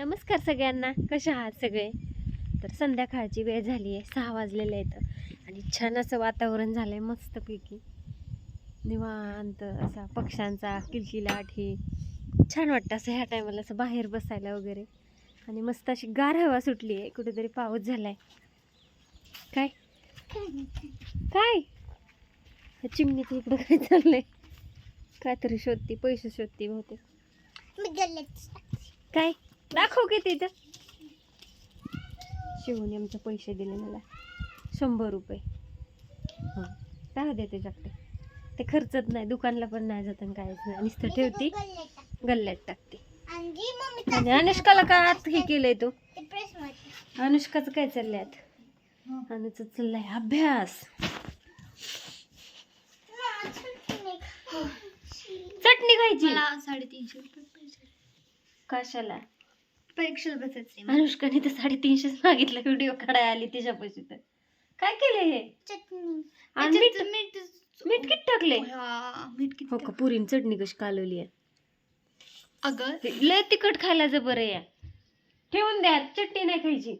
नमस्कार सगळ्यांना. कशा आहात सगळे? तर संध्याकाळची वेळ झाली आहे सहा वाजलेले आहेत. आणि छान असं वातावरण झालं आहे मस्तपैकी. निवांत असा पक्ष्यांचा किलकिलाट हे छान वाटतं असं ह्या टायमाला असं बाहेर बसायला वगैरे. आणि मस्त अशी गार हवा सुटली आहे कुठेतरी पाऊस झाला आहे काय? काय? ह्या चिमणीचं इकडं काय चाललंय? काहीतरी शोधती पैसे शोधती बहुतेक. काय? दाखव की तिथं. शिवून आमचे पैसे दिले मला. शंभर रुपये. हां काय दे त्याच्याकडे. ते खर्चत नाही दुकानला पण नाही जात आणि काहीच नाही. नुसतं ठेवती गल्ल्यात टाकते. आणि अनुष्काला का आत हे केलंय तू? अनुष्काचं काय चाललंय आत? अनुचं चाललंय अभ्यास. चटणी खायची. कशाला? परीक्षेला बसायचे अनुष्काने तर साडेतीनशेच मागितलं व्हिडिओ काढायला आली तिच्या पैसे तर. काय केलंय हे? चटणी. आणि मीठ मीठ मीठ किती टाकले हा, मीठ किती हो का? पुरीन चटणी कशी कालवली आहे? अगं. लय तिखट खायला जबर आहे या. ठेवून द्या चटणी नाही खायची.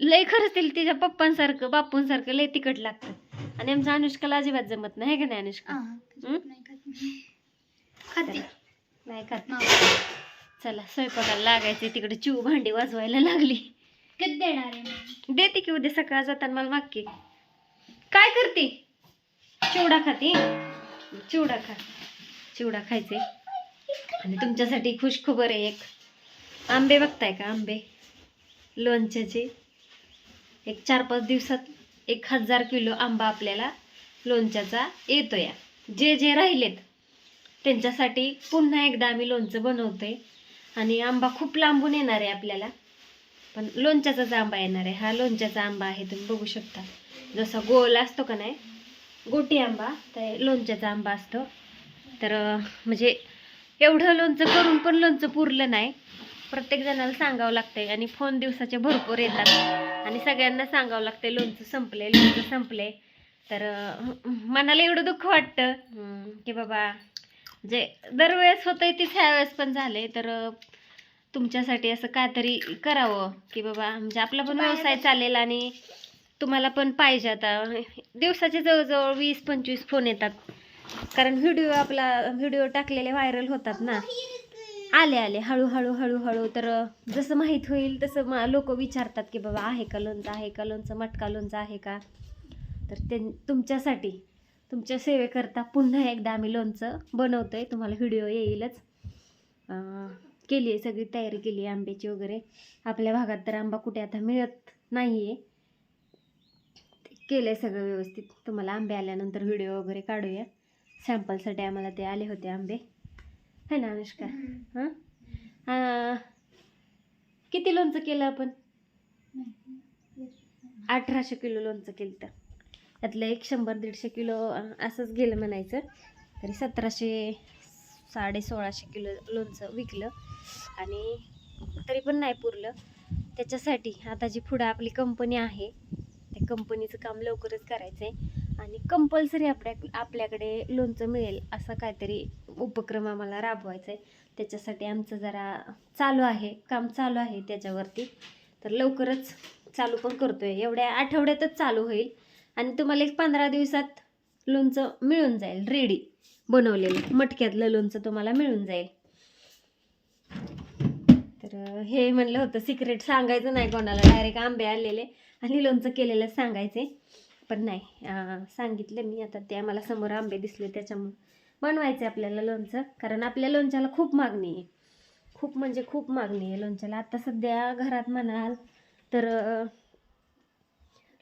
लय खरंच तिला तिच्या पप्पांसारखं बापूंसारखं लय तिखट लागतं. आणि आमच्या अनुष्काला अजिबात जमत नाही है का नाही अनुष्का? हं? नाही खात. मी. खाते नाही खात. हा. चला स्वयंपाकाला लागायचे तिकडे चिव भांडी वाजवायला लागली. कधी देणार आहे मग? देते की उद्या सकाळ जाताना मला मागके काय करते? चिवडा खाते. चिवडा खा. चिवडा खायचे आणि तुमच्यासाठी खुश खबर आहे एक. आंबे बघताय का आंबे? लोणच्याचे. एक चार पाच दिवसात एक हजार किलो आंबा आपल्याला लोणच्याचा येतो या जे जे राहिलेत त्यांच्यासाठी पुन्हा एकदा आम्ही लोणचं बनवतोय. आणि आंबा खूप लांबून येणार आहे आपल्याला. पण लोणच्याचाच आंबा येणार आहे. हा लोणच्याचा आंबा आहे तुम्ही बघू शकता. जसा गोल असतो का नाही गोटी आंबा तर लोणच्याचा आंबा असतो. तर म्हणजे एवढं लोणचं करून पण लोणचं पुरलं नाही. प्रत्येक जणाला सांगावं लागतंय आणि फोन दिवसाचे भरपूर येतात. आणि सगळ्यांना सांगावं लागतंय लोणचं संपलंय लोणचं संपलंय. तर मनाला एवढं दुःख वाटतं की बाबा जे दरवेळेस होतंय तीच ह्या वेळेस पण झाले तर तुमच्यासाठी असं काहीतरी करावं की बाबा म्हणजे आपला पण व्यवसाय चालेल आणि तुम्हाला पण पाहिजे आता. दिवसाचे जवळजवळ वीस पंचवीस फोन येतात. कारण व्हिडिओ आपला व्हिडिओ टाकलेले व्हायरल होतात ना. आले आले. हळूहळू हळूहळू. तर जसं माहीत होईल तसं लोक विचारतात की बाबा आहे का लोणचं? आहे का लोणचं? मटका लोणचं आहे का? तर ते तुमच्यासाठी तुमच्या सेवेकरता पुन्हा एकदा आम्ही लोणचं बनवतोय. तुम्हाला व्हिडिओ येईलच. केली आहे सगळी तयारी केली आहे आंब्याची वगैरे. आपल्या भागात तर आंबा कुठे आता मिळत नाही आहे केलं आहे सगळं व्यवस्थित. तुम्हाला आंबे आल्यानंतर व्हिडिओ वगैरे काढूया. सॅम्पलसाठी आम्हाला ते आले होते आंबे. है ना अनुष्का? हां? किती लोणचं केलं आपण? अठराशे किलो लोणचं केलं तर त्यातलं एक शंभर दीडशे किलो असंच गेलं म्हणायचं. तरी सतराशे साडे सोळाशे किलो लोणचं विकलं आणि तरी पण नाही पुरलं. त्याच्यासाठी आता जी पुढं आपली कंपनी आहे त्या कंपनीचं काम लवकरच करायचं आहे आणि कंपल्सरी आपल्या आपल्याकडे लोणचं मिळेल असा काहीतरी उपक्रम आम्हाला राबवायचा आहे त्याच्यासाठी आमचं जरा चालू आहे काम चालू आहे त्याच्यावरती. तर लवकरच चालू पण करतोय. एवढ्या आठवड्यातच चालू होईल आणि तुम्हाला एक पंधरा दिवसात लोणचं मिळून जाईल रेडी बनवलेलं. मटक्यातलं लोणचं तुम्हाला मिळून जाईल. तर हे म्हणलं होतं सिक्रेट सांगायचं नाही कोणाला. डायरेक्ट आंबे आलेले आणि लोणचं केलेलं सांगायचे पण नाही सांगितलं मी. आता ते आम्हाला समोर आंबे दिसले त्याच्यामुळे बनवायचे आपल्याला लोणचं कारण आपल्या लोणच्याला खूप मागणी आहे. खूप म्हणजे खूप मागणी आहे लोणच्याला आता सध्या घरात म्हणाल तर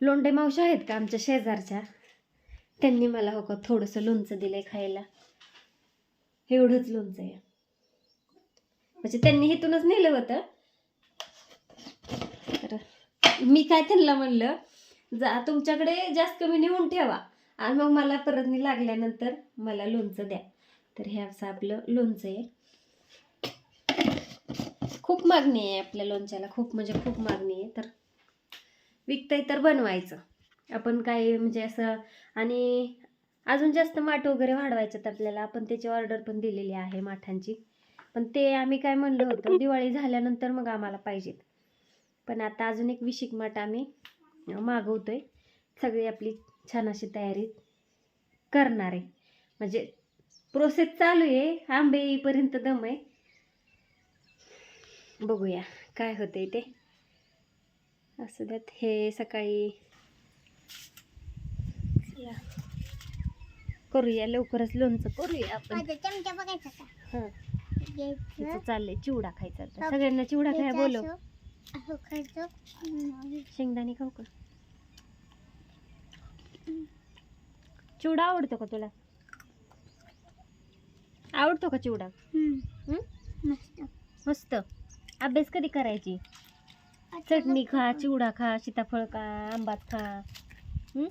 लोंडे मावशा आहेत का आमच्या शेजारच्या? त्यांनी मला हो का थोडंसं लोणचं दिलं आहे खायला. एवढंच लोणचं आहे. म्हणजे त्यांनी इथूनच नेलं होतं. तर मी काय त्यांना म्हणलं जा तुमच्याकडे जास्त कमी नेऊन ठेवा. आणि मग मला परत लागल्यानंतर मला लोणचं द्या. तर हे असं आपलं लोणचं आहे. खूप मागणी आहे आपल्या लोणच्याला. खूप म्हणजे खूप मागणी आहे. तर विकताय तर बनवायचं. आपण काय म्हणजे असं आणि अजून जास्त माठ वगैरे वाढवायच्यात आपल्याला. आपण त्याची ऑर्डर पण दिलेली आहे माठांची. पण ते आम्ही काय म्हणलं होतं दिवाळी झाल्यानंतर मग आम्हाला पाहिजेत. पण आता अजून एक विशिक माठ आम्ही मागवतोय. सगळी आपली छान अशी तयारी करणार. आहे म्हणजे प्रोसेस चालू आहे. आंबे येईपर्यंत दम आहे. बघूया काय होतंय ते. असू द्यात हे सकाळी करूया लवकरच लोणचं करूया आपण माझा चमचा बघायचा का हां घ्यायचं. तिचं चाललंय चिवडा खायचा आता. सगळ्यांना चिवडा खाया घ्यायचं बोलव असं- असं खायचं. हम्म. शेंगदाणे खाऊ का चिवडा आवडतो का तुला आवडतो का चिवडा हम्म. हं? मस्त मस्त अभ्यास कधी करायची आता चटणी खा. चिवडा खा सीताफळ खा आंबात खा हं?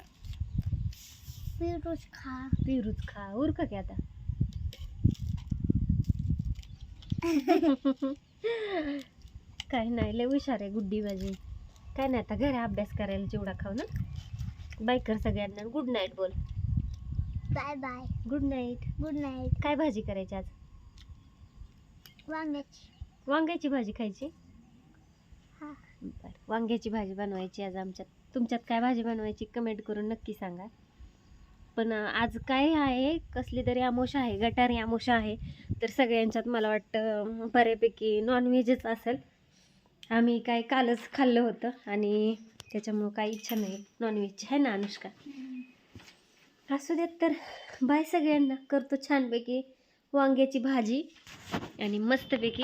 पेरूच खा. पेरूच खा. उरक की आता. काय नाही लय हुशार आहे गुड्डी माझी. काय नाही आता घरी अभ्यास करायला चिवडा खाऊ ना. बाय कर सगळ्यांना. गुड नाईट बोल. Bye bye good night good night काय भाजी करायची आज? वांग्याची. वांग्याची भाजी खायची? हा. बरं. वांग्याची भाजी बनवायची आज आमच्यात. तुमच्यात काय भाजी बनवायची? कमेंट करून नक्की सांगा. पण आज काय आहे कसली तरी आमोश आहे गटारी आमोश आहे तर सगळ्यांच्यात मला वाटतं बऱ्यापैकी नॉनव्हेजच असेल. आम्ही काय कालच खाल्लं होतं आणि त्याच्यामुळं काही इच्छा नाही. नॉनव्हेजची आहे ना अनुष्का? असू देत तर. बाय सगळ्यांना. करतो छानपैकी वांग्याची भाजी आणि मस्तपैकी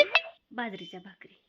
बाजरीच्या भाकरी.